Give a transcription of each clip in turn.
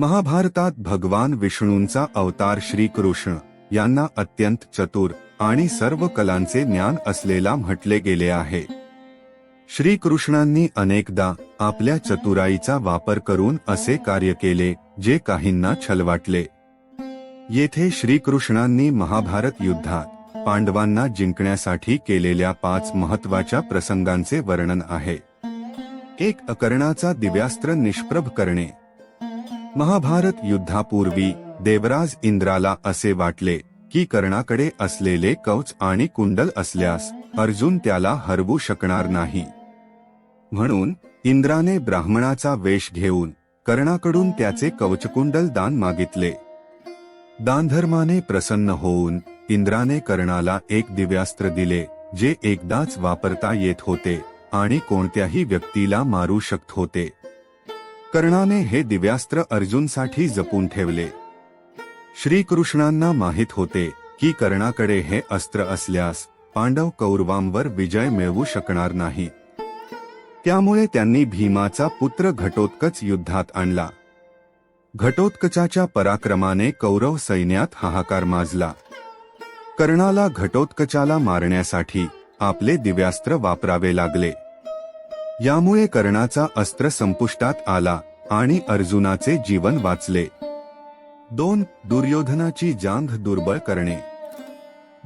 महाभारतात भगवान विष्णूंचा अवतार श्रीकृष्ण यांना अत्यंत चतुर आणि सर्व कलांचे ज्ञान असलेला म्हटले गेले आहे. श्रीकृष्णांनी अनेकदा आपल्या चतुराईचा वापर करून असे कार्य केले जे काहींना छल वाटले येथे श्रीकृष्णांनी महाभारत युद्धात पांडवांना जिंकण्यासाठी केलेल्या पाच महत्त्वाच्या प्रसंगांचे वर्णन आहे. एक अकर्णाचा दिव्यास्त्र निष्प्रभ करणे. महाभारत युद्धापूर्वी देवराज इंद्राला असे वाटले की कर्णाकडे असलेले कवच आणि कुंडल असल्यास अर्जुन त्याला हरवू शकणार नाही. म्हणून इंद्राने ब्राह्मणाचा वेश घेऊन कर्णाकडून त्याचे कवचकुंडल दान मागितले. दानधर्माने प्रसन्न होऊन इंद्राने कर्णाला एक दिव्यास्त्र दिले जे एकदाच वापरता येत होते आणि कोणत्याही व्यक्तीला मारू शकत होते. कर्णाने हे दिव्यास्त्र अर्जुनसाठी जपून ठेवले. श्रीकृष्णांना माहीत होते की कर्णाकडे हे अस्त्र असल्यास पांडव कौरवांवर विजय मिळवू शकणार नाही. त्यामुळे त्यांनी भीमाचा पुत्र घटोत्कच युद्धात आणला. घटोत्कचाच्या पराक्रमाने कौरव सैन्यात हाहाकार माजला. कर्णाला घटोत्कचाला मारण्यासाठी आपले दिव्यास्त्र वापरावे लागले. यामुळे कर्णाचा अस्त्र संपुष्टात आला आणि अर्जुनाचे जीवन वाचले. दोन दुर्योधनाची जांघ दुर्बळ करणे.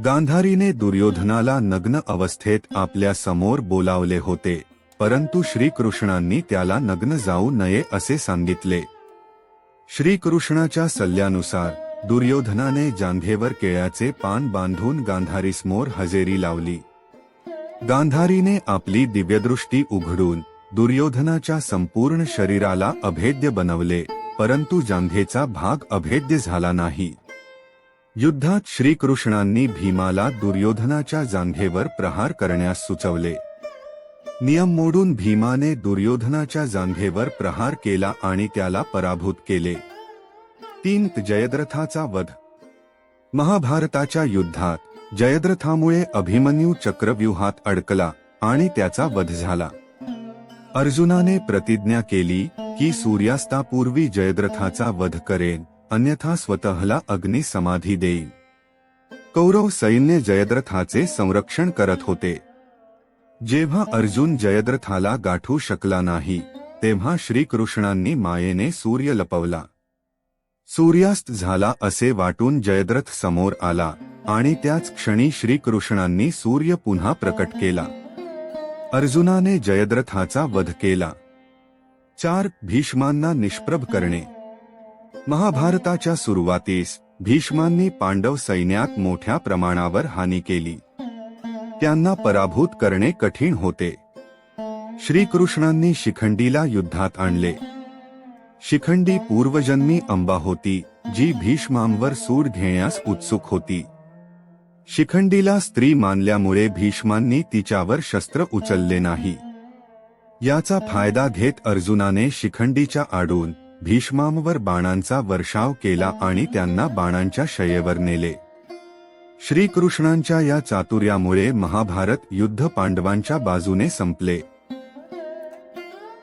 गांधारीने दुर्योधनाला नग्न अवस्थेत आपल्यासमोर बोलावले होते परंतु श्रीकृष्णांनी त्याला नग्न जाऊ नये असे सांगितले. श्रीकृष्णाच्या सल्ल्यानुसार दुर्योधनाने जांघेवर केळ्याचे पान बांधून गांधारीसमोर हजेरी लावली. गांधारीने आपली दिव्यदृष्टी उघडून दुर्योधनाच्या संपूर्ण शरीराला अभेद्य बनवले परंतु जांघेचा भाग अभेद्य झाला नाही. युद्धात श्रीकृष्णांनी भीमाला दुर्योधनाच्या जांघेवर प्रहार करण्यास सुचवले. नियम मोडून भीमाने दुर्योधनाच्या जांघेवर प्रहार केला आणि त्याला पराभूत केले. तीन जयद्रथाचा वध. महाभारताच्या युद्धात जयद्रथामुळे अभिमन्यू चक्रव्यूहात अडकला आणि त्याचा वध झाला. अर्जुनाने प्रतिज्ञा केली की सूर्यास्तापूर्वी जयद्रथाचा वध करेन अन्यथा स्वतःला अग्नी समाधी देईन कौरव सैन्य जयद्रथाचे संरक्षण करत होते. जेव्हा अर्जुन जयद्रथाला गाठू शकला नाही तेव्हा श्रीकृष्णांनी मायेने सूर्य लपवला. सूर्यास्त झाला असे वाटून जयद्रथ समोर आला. आणि त्याच क्षणी श्रीकृष्णांनी सूर्य पुन्हा प्रकट केला. अर्जुनाने जयद्रथाचा वध केला. चार भीष्मांना निष्प्रभ करणे. महाभारताच्या सुरुवातीस भीष्मांनी पांडव सैन्यात मोठ्या प्रमाणावर हानी केली. त्यांना पराभूत करणे कठीण होते. श्रीकृष्णांनी शिखंडीला युद्धात आणले. शिखंडी पूर्वजन्मी अंबा होती जी भीष्मांवर सूड घेण्यास उत्सुक होती. शिखंडीला स्त्री मानल्यामुळे भीष्मांनी तिच्यावर शस्त्र उचलले नाही. याचा फायदा घेत अर्जुनाने शिखंडीच्या आडून भीष्मांवर बाणांचा वर्षाव केला आणि त्यांना बाणांच्या शयेवर नेले. श्रीकृष्णांच्या या चातुर्यामुळे महाभारत युद्ध पांडवांच्या बाजूने संपले.